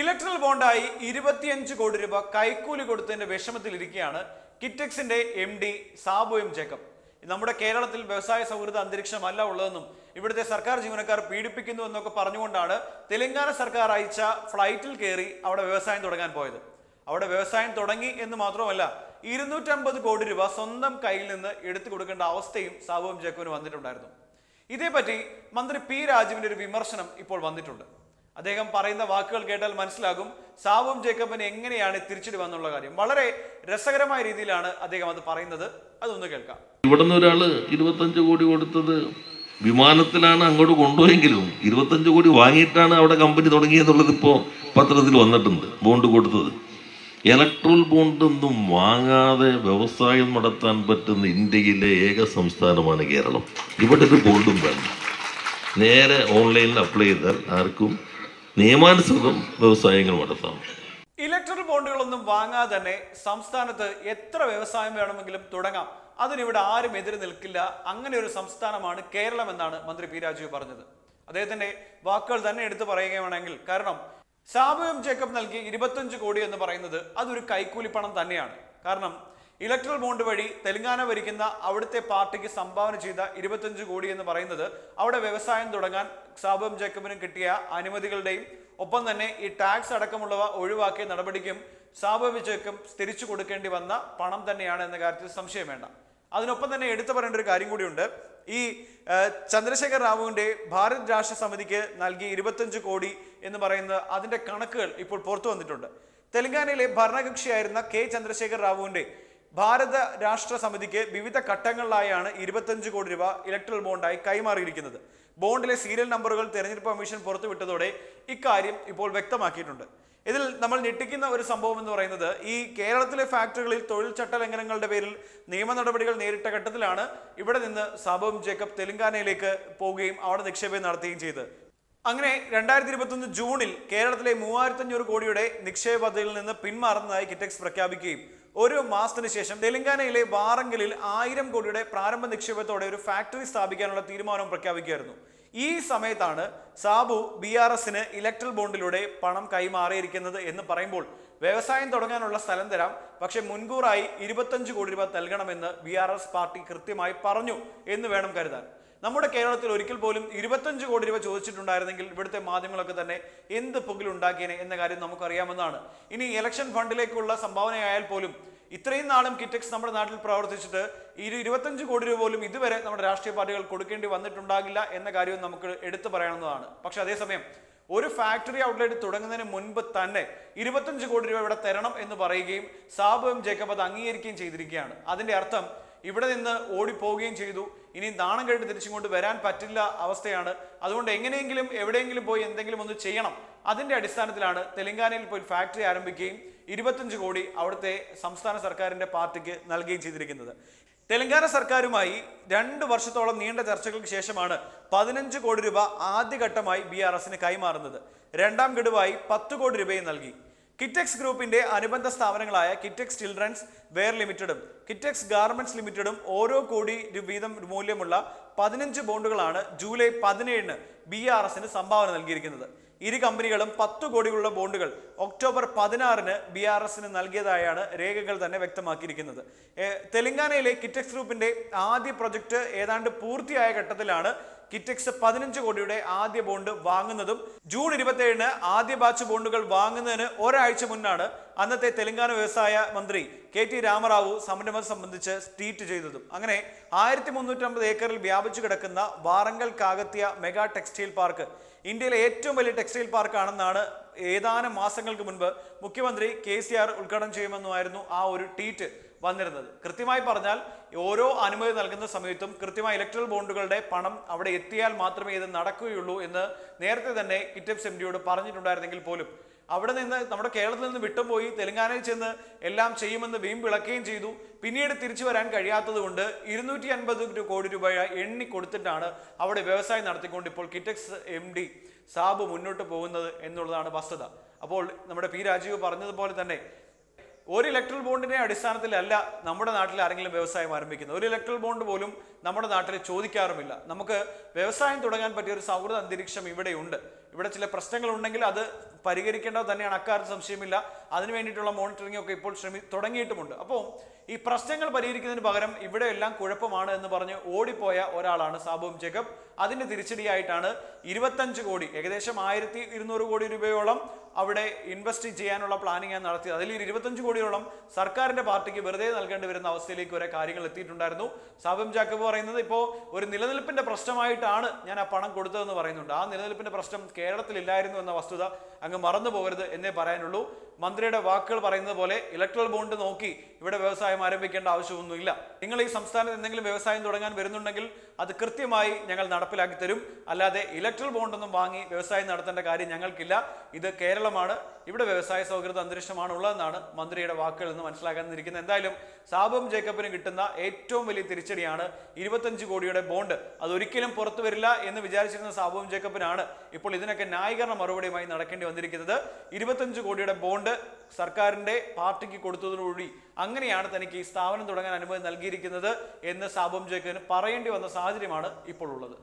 Electoral ബോണ്ടായി ഇരുപത്തിയഞ്ച് കോടി രൂപ കൈക്കൂലി കൊടുത്തതിന്റെ വിഷമത്തിലിരിക്കുകയാണ് കിറ്റക്സിന്റെ M D Sabu M Jacob. നമ്മുടെ കേരളത്തിൽ വ്യവസായ സൗഹൃദ അന്തരീക്ഷമല്ല ഉള്ളതെന്നും ഇവിടുത്തെ സർക്കാർ ജീവനക്കാർ പീഡിപ്പിക്കുന്നു എന്നൊക്കെ പറഞ്ഞുകൊണ്ടാണ് തെലങ്കാന സർക്കാർ അയച്ച ഫ്ലൈറ്റിൽ കയറി അവിടെ വ്യവസായം തുടങ്ങാൻ പോയത്. അവിടെ വ്യവസായം തുടങ്ങി എന്ന് മാത്രമല്ല ഇരുന്നൂറ്റമ്പത് കോടി രൂപ സ്വന്തം കയ്യിൽ നിന്ന് എടുത്തു കൊടുക്കേണ്ട അവസ്ഥയും സാബു എം ജേക്കബിന് വന്നിട്ടുണ്ടായിരുന്നു. ഇതേപ്പറ്റി മന്ത്രി പി രാജുവിന്റെ ഒരു വിമർശനം ഇപ്പോൾ വന്നിട്ടുണ്ട്. അദ്ദേഹം പറയുന്ന വാക്കുകൾ കേട്ടാൽ മനസ്സിലാകും. സാവും ജേക്കബിന് എങ്ങനെയാണ് തിരിച്ചടി വന്നുള്ള കാര്യം. വളരെ രസകരമായ രീതിയിലാണ് അദ്ദേഹം അത് പറയുന്നത്. അതൊന്ന് കേൾക്കാം. ഇവിടുന്ന് ഒരാൾ ഇരുപത്തഞ്ച് കോടി കൊടുത്തത് വിമാനത്തിലാണ് അങ്ങോട്ട് കൊണ്ടുപോയെങ്കിലും ഇരുപത്തഞ്ച് കോടി വാങ്ങിയിട്ടാണ് അവിടെ കമ്പനി തുടങ്ങിയെന്നുള്ളത് ഇപ്പോൾ പത്രത്തിൽ വന്നിട്ടുണ്ട് ബോണ്ട് കൊടുത്തത്. ഇലക്ട്രോൾ ബോണ്ടൊന്നും വാങ്ങാതെ വ്യവസായം നടത്താൻ പറ്റുന്ന ഇന്ത്യയിലെ ഏക സംസ്ഥാനമാണ് കേരളം. ഇവിടെ ഒരു ബോണ്ടും വേണ്ട നേരെ ഓൺലൈനിൽ അപ്ലൈ ചെയ്താൽ ആർക്കും നിയമാനുസൃതം വ്യവസായങ്ങൾ നടത്താം. ഇലക്ട്രൽ ബോണ്ടുകളൊന്നും വാങ്ങാതെ തന്നെ സംസ്ഥാനത്ത് എത്ര വ്യവസായം വേണമെങ്കിലും തുടങ്ങാം. അതിനിവിടെ ആരും എതിര് നിൽക്കില്ല. അങ്ങനെ ഒരു സംസ്ഥാനമാണ് കേരളം എന്നാണ് മന്ത്രി പി രാജീവ് പറഞ്ഞത്. അദ്ദേഹത്തിന്റെ വാക്കുകൾ തന്നെ എടുത്തു പറയുകയാണെങ്കിൽ കാരണം സാബു എം ജേക്കബ് നൽകി ഇരുപത്തഞ്ച് കോടി എന്ന് പറയുന്നത് അതൊരു കൈക്കൂലിപ്പണം തന്നെയാണ്. കാരണം ഇലക്ട്രൽ ബോണ്ട് വഴി തെലങ്കാന ഭരിക്കുന്ന അവിടുത്തെ പാർട്ടിക്ക് സംഭാവന ചെയ്ത ഇരുപത്തഞ്ച് കോടി എന്ന് പറയുന്നത് അവിടെ വ്യവസായം തുടങ്ങാൻ സാബു ജേക്കബിനും കിട്ടിയ അനുമതികളുടെയും ഒപ്പം തന്നെ ഈ ടാക്സ് അടക്കമുള്ളവ ഒഴിവാക്കിയ നടപടിക്കും സാബു ജേക്കബ് തിരിച്ചു കൊടുക്കേണ്ടി വന്ന പണം തന്നെയാണ് എന്ന കാര്യത്തിൽ സംശയം വേണ്ട. അതിനൊപ്പം തന്നെ എടുത്തു പറയേണ്ട ഒരു കാര്യം കൂടിയുണ്ട്. ഈ ചന്ദ്രശേഖർ റാവുവിന്റെ ഭാരത് രാഷ്ട്ര സമിതിക്ക് നൽകിയ ഇരുപത്തഞ്ച് കോടി എന്ന് പറയുന്ന അതിന്റെ കണക്കുകൾ ഇപ്പോൾ പുറത്തു വന്നിട്ടുണ്ട്. തെലങ്കാനയിലെ ഭരണകക്ഷിയായിരുന്ന കെ ചന്ദ്രശേഖർ റാവുവിന്റെ ഭാരത രാഷ്ട്ര സമിതിക്ക് വിവിധ ഘട്ടങ്ങളിലായാണ് ഇരുപത്തഞ്ച് കോടി രൂപ ഇലക്ട്രൽ ബോണ്ടായി കൈമാറിയിരിക്കുന്നത്. ബോണ്ടിലെ സീരിയൽ നമ്പറുകൾ തെരഞ്ഞെടുപ്പ് കമ്മീഷൻ പുറത്തുവിട്ടതോടെ ഇക്കാര്യം ഇപ്പോൾ വ്യക്തമാക്കിയിട്ടുണ്ട്. ഇതിൽ നമ്മൾ ഞെട്ടിക്കുന്ന ഒരു സംഭവം എന്ന് പറയുന്നത് ഈ കേരളത്തിലെ ഫാക്ടറികളിൽ തൊഴിൽ ചട്ട ലംഘനങ്ങളുടെ പേരിൽ നിയമ നടപടികൾ നേരിട്ട ഘട്ടത്തിലാണ് ഇവിടെ നിന്ന് സാബും ജേക്കബ് തെലങ്കാനയിലേക്ക് പോവുകയും അവിടെ നിക്ഷേപം നടത്തുകയും ചെയ്തത്. അങ്ങനെ രണ്ടായിരത്തി ഇരുപത്തൊന്ന് ജൂണിൽ കേരളത്തിലെ മൂവായിരത്തി അഞ്ഞൂറ് കോടിയുടെ നിക്ഷേപ പദ്ധതിയിൽ നിന്ന് പിന്മാറുന്നതായി കിറ്റക്സ് പ്രഖ്യാപിക്കുകയും ഒരു മാസത്തിന് ശേഷം തെലങ്കാനയിലെ വാറങ്കലിൽ ആയിരം കോടിയുടെ പ്രാരംഭ നിക്ഷേപത്തോടെ ഒരു ഫാക്ടറി സ്ഥാപിക്കാനുള്ള തീരുമാനം പ്രഖ്യാപിക്കുകയായിരുന്നു. ഈ സമയത്താണ് സാബു ബി ആർ എസിന് ഇലക്ട്രൽ ബോണ്ടിലൂടെ പണം കൈമാറിയിരിക്കുന്നത് എന്ന് പറയുമ്പോൾ വ്യവസായം തുടങ്ങാനുള്ള സ്ഥലം തരാം പക്ഷെ മുൻകൂറായി ഇരുപത്തഞ്ച് കോടി രൂപ നൽകണമെന്ന് ബി ആർ എസ് പാർട്ടി കൃത്യമായി പറഞ്ഞു എന്ന് വേണം കരുതാൻ. നമ്മുടെ കേരളത്തിൽ ഒരിക്കൽ പോലും ഇരുപത്തഞ്ച് കോടി രൂപ ചോദിച്ചിട്ടുണ്ടായിരുന്നെങ്കിൽ ഇവിടുത്തെ മാധ്യമങ്ങളൊക്കെ തന്നെ എന്ത് പുകിലുണ്ടാക്കിയേനെ എന്ന കാര്യം നമുക്കറിയാമെന്നാണ്. ഇനി ഇലക്ഷൻ ഫണ്ടിലേക്കുള്ള സംഭാവനയായാൽ പോലും ഇത്രയും നാളും കിറ്റക്സ് നമ്മുടെ നാട്ടിൽ പ്രവർത്തിച്ചിട്ട് ഇരു ഇരുപത്തഞ്ച് കോടി രൂപ പോലും ഇതുവരെ നമ്മുടെ രാഷ്ട്രീയ പാർട്ടികൾ കൊടുക്കേണ്ടി വന്നിട്ടുണ്ടാകില്ല എന്ന കാര്യവും നമുക്ക് എടുത്തു പറയാവുന്നതാണ് പക്ഷെ അതേസമയം ഒരു ഫാക്ടറി ഔട്ട്ലെറ്റ് തുടങ്ങുന്നതിന് മുൻപ് തന്നെ ഇരുപത്തഞ്ച് കോടി രൂപ ഇവിടെ തരണം എന്ന് പറയുകയും സാബു എം ജേക്കബ് അത് അംഗീകരിക്കുകയും ചെയ്തിരിക്കുകയാണ്. അതിന്റെ അർത്ഥം ഇവിടെ നിന്ന് ഓടിപ്പോവുകയും ചെയ്തു. ഇനി നാണം കഴിഞ്ഞ് തിരിച്ചിങ്ങോട്ട് വരാൻ പറ്റില്ല അവസ്ഥയാണ്. അതുകൊണ്ട് എങ്ങനെയെങ്കിലും എവിടെയെങ്കിലും പോയി എന്തെങ്കിലും ഒന്ന് ചെയ്യണം. അതിന്റെ അടിസ്ഥാനത്തിലാണ് തെലങ്കാനയിൽ പോയി ഫാക്ടറി ആരംഭിക്കുകയും ഇരുപത്തഞ്ച് കോടി അവിടുത്തെ സംസ്ഥാന സർക്കാരിന്റെ പാർട്ടിക്ക് നൽകുകയും ചെയ്തിരിക്കുന്നത്. തെലങ്കാന സർക്കാരുമായി രണ്ട് വർഷത്തോളം നീണ്ട ചർച്ചകൾക്ക് ശേഷമാണ് പതിനഞ്ച് കോടി രൂപ ആദ്യഘട്ടമായി ബി ആർ എസിന് കൈമാറുന്നത്. രണ്ടാം ഗഡുവായി പത്ത് കോടി രൂപയും നൽകി. കിറ്റക്സ് ഗ്രൂപ്പിന്റെ അനുബന്ധ സ്ഥാപനങ്ങളായ കിറ്റെക്സ് ചിൽഡ്രൻസ് വെയർ ലിമിറ്റഡും കിറ്റെക്സ് ഗാർമെന്റ്സ് ലിമിറ്റഡും ഓരോ കോടി വീതം മൂല്യമുള്ള പതിനഞ്ച് ബോണ്ടുകളാണ് ജൂലൈ പതിനേഴിന് ബി ആർ എസിന് സംഭാവന നൽകിയിരിക്കുന്നത്. ഇരു കമ്പനികളും പത്ത് കോടികളുള്ള ബോണ്ടുകൾ ഒക്ടോബർ പതിനാറിന് ബി ആർ എസിന് നൽകിയതായാണ് രേഖകൾ തന്നെ വ്യക്തമാക്കിയിരിക്കുന്നത്. തെലങ്കാനയിലെ കിറ്റക്സ് ഗ്രൂപ്പിന്റെ ആദ്യ പ്രൊജക്ട് ഏതാണ്ട് പൂർത്തിയായ ഘട്ടത്തിലാണ് കിറ്റക്സ് പതിനഞ്ച് കോടിയുടെ ആദ്യ ബോണ്ട് വാങ്ങുന്നതും ജൂൺ ഇരുപത്തിയേഴിന് ആദ്യ ബാച്ച് ബോണ്ടുകൾ വാങ്ങുന്നതിന് ഒരാഴ്ച മുന്നാണ് അന്നത്തെ തെലങ്കാന വ്യവസായ മന്ത്രി കെ ടി രാമറാവു സംരംഭം സംബന്ധിച്ച് ട്വീറ്റ് ചെയ്തതും. അങ്ങനെ ആയിരത്തി മുന്നൂറ്റമ്പത് ഏക്കറിൽ വ്യാപിച്ചു കിടക്കുന്ന Warangal Kakatiya mega textile park ഇന്ത്യയിലെ ഏറ്റവും വലിയ ടെക്സ്റ്റൈൽ പാർക്കാണെന്നാണ് ഏതാനും മാസങ്ങൾക്ക് മുൻപ് മുഖ്യമന്ത്രി കെ സി ആർ ഉദ്ഘാടനം ചെയ്യുമെന്നുമായിരുന്നു ആ ഒരു ട്വീറ്റ്. വന്നിരുന്നത്. കൃത്യമായി പറഞ്ഞാൽ ഓരോ അനുമതി നൽകുന്ന സമയത്തും കൃത്യമായി ഇലക്ട്രൽ ബോണ്ടുകളുടെ പണം അവിടെ എത്തിയാൽ മാത്രമേ ഇത് നടക്കുകയുള്ളൂ എന്ന് നേരത്തെ തന്നെ കിറ്റപ്സ് എം ഡിയോട് പറഞ്ഞിട്ടുണ്ടായിരുന്നെങ്കിൽ പോലും. അവിടെ നിന്ന് നമ്മുടെ കേരളത്തിൽ നിന്ന് വിട്ടുപോയി തെലങ്കാനയിൽ ചെന്ന് എല്ലാം ചെയ്യുമെന്ന് വീമ്പിളക്കുകയും ചെയ്തു. പിന്നീട് തിരിച്ചു വരാൻ കഴിയാത്തത് കൊണ്ട് ഇരുന്നൂറ്റി അൻപത് കോടി രൂപ എണ്ണി കൊടുത്തിട്ടാണ് അവിടെ വ്യവസായം നടത്തിക്കൊണ്ട് ഇപ്പോൾ കിറ്റക്സ് എം ഡി സാബ് മുന്നോട്ട് പോകുന്നത് എന്നുള്ളതാണ് വസ്തുത. അപ്പോൾ നമ്മുടെ പി രാജീവ് പറഞ്ഞതുപോലെ തന്നെ ഒരു ഇലക്ട്രൽ ബോണ്ടിന്റെ അടിസ്ഥാനത്തിലല്ല നമ്മുടെ നാട്ടിൽ ആരെങ്കിലും വ്യവസായം ആരംഭിക്കുന്നത്. ഒരു ഇലക്ട്രൽ ബോണ്ട് പോലും നമ്മുടെ നാട്ടിൽ ചോദിക്കാറുമില്ല. നമുക്ക് വ്യവസായം തുടങ്ങാൻ പറ്റിയ ഒരു സൗഹൃദ അന്തരീക്ഷം ഇവിടെയുണ്ട്. ഇവിടെ ചില പ്രശ്നങ്ങൾ ഉണ്ടെങ്കിൽ അത് പരിഹരിക്കേണ്ടത് തന്നെയാണ്. അക്കാര്യത്തിൽ സംശയമില്ല. അതിനു വേണ്ടിയിട്ടുള്ള മോണിറ്ററിംഗ് ഒക്കെ ഇപ്പോൾ ശ്രമി തുടങ്ങിയിട്ടുമുണ്ട്. അപ്പോൾ ഈ പ്രശ്നങ്ങൾ പരിഹരിക്കുന്നതിന് പകരം ഇവിടെ എല്ലാം കുഴപ്പമാണ് എന്ന് പറഞ്ഞ് ഓടിപ്പോയ ഒരാളാണ് സാബുവും ജേക്കബ്. അതിന്റെ തിരിച്ചടിയായിട്ടാണ് ഇരുപത്തഞ്ച് കോടി ഏകദേശം ആയിരത്തി ഇരുന്നൂറ് കോടി രൂപയോളം അവിടെ ഇൻവെസ്റ്റ് ചെയ്യാനുള്ള പ്ലാനിങ് ആണ് നടത്തിയത്. അതിൽ ഇരുപത്തഞ്ച് കോടിയോളം സർക്കാരിന്റെ പാർട്ടിക്ക് വെറുതെ നൽകേണ്ടി വരുന്ന അവസ്ഥയിലേക്ക് വരെ കാര്യങ്ങൾ എത്തിയിട്ടുണ്ടായിരുന്നു. സാബം ജാക്കബ് പറയുന്നത് ഇപ്പോൾ ഒരു നിലനിൽപ്പിന്റെ പ്രശ്നമായിട്ടാണ് ഞാൻ ആ പണം കൊടുത്തതെന്ന് പറയുന്നുണ്ട്. ആ നിലനിൽപ്പിന്റെ പ്രശ്നം കേരളത്തിലില്ലായിരുന്നു എന്ന വസ്തുത അങ്ങ് മറന്നു പോകരുത് എന്നേ പറയാനുള്ളൂ. മന്ത്രിയുടെ വാക്കുകൾ പറയുന്നത് പോലെ ഇലക്ട്രൽ ബോണ്ട് നോക്കി ഇവിടെ വ്യവസായം ആരംഭിക്കേണ്ട ആവശ്യമൊന്നുമില്ല. നിങ്ങൾ ഈ സംസ്ഥാനത്ത് എന്തെങ്കിലും വ്യവസായം തുടങ്ങാൻ വരുന്നുണ്ടെങ്കിൽ അത് കൃത്യമായി ഞങ്ങൾ നടപ്പിലാക്കി തരും. അല്ലാതെ ഇലക്ട്രൽ ബോണ്ടൊന്നും വാങ്ങി വ്യവസായം നടത്തേണ്ട കാര്യം ഞങ്ങൾക്കില്ല. ഇത് കേരളമാണ്. ഇവിടെ വ്യവസായ സൗഹൃദ അന്തരീക്ഷമാണ് ഉള്ളതെന്നാണ് മന്ത്രിയുടെ വാക്കുകൾ നിന്ന് മനസ്സിലാക്കാനിരിക്കുന്നത് എന്തായാലും സാബും ജേക്കബിന് കിട്ടുന്ന ഏറ്റവും വലിയ തിരിച്ചടിയാണ് ഇരുപത്തഞ്ച് കോടിയുടെ ബോണ്ട് അതൊരിക്കലും പുറത്തു വരില്ല എന്ന് വിചാരിച്ചിരുന്ന സാബും ജേക്കബിനാണ് ഇപ്പോൾ ഇതിനൊക്കെ ന്യായീകരണ മറുപടിയുമായി നടക്കേണ്ടി വന്നിരിക്കുന്നത്. ഇരുപത്തഞ്ച് കോടിയുടെ ബോണ്ട് സർക്കാരിന്റെ പാർട്ടിക്ക് കൊടുത്തതോടുകൂടി അങ്ങനെയാണ് തനിക്ക് ഈ സ്ഥാപനം തുടങ്ങാൻ അനുമതി നൽകിയിരിക്കുന്നത് എന്ന് സാബം ജേക്കബിന് പറയേണ്ടി വന്ന സാഹചര്യമാണ് ഇപ്പോൾ ഉള്ളത്.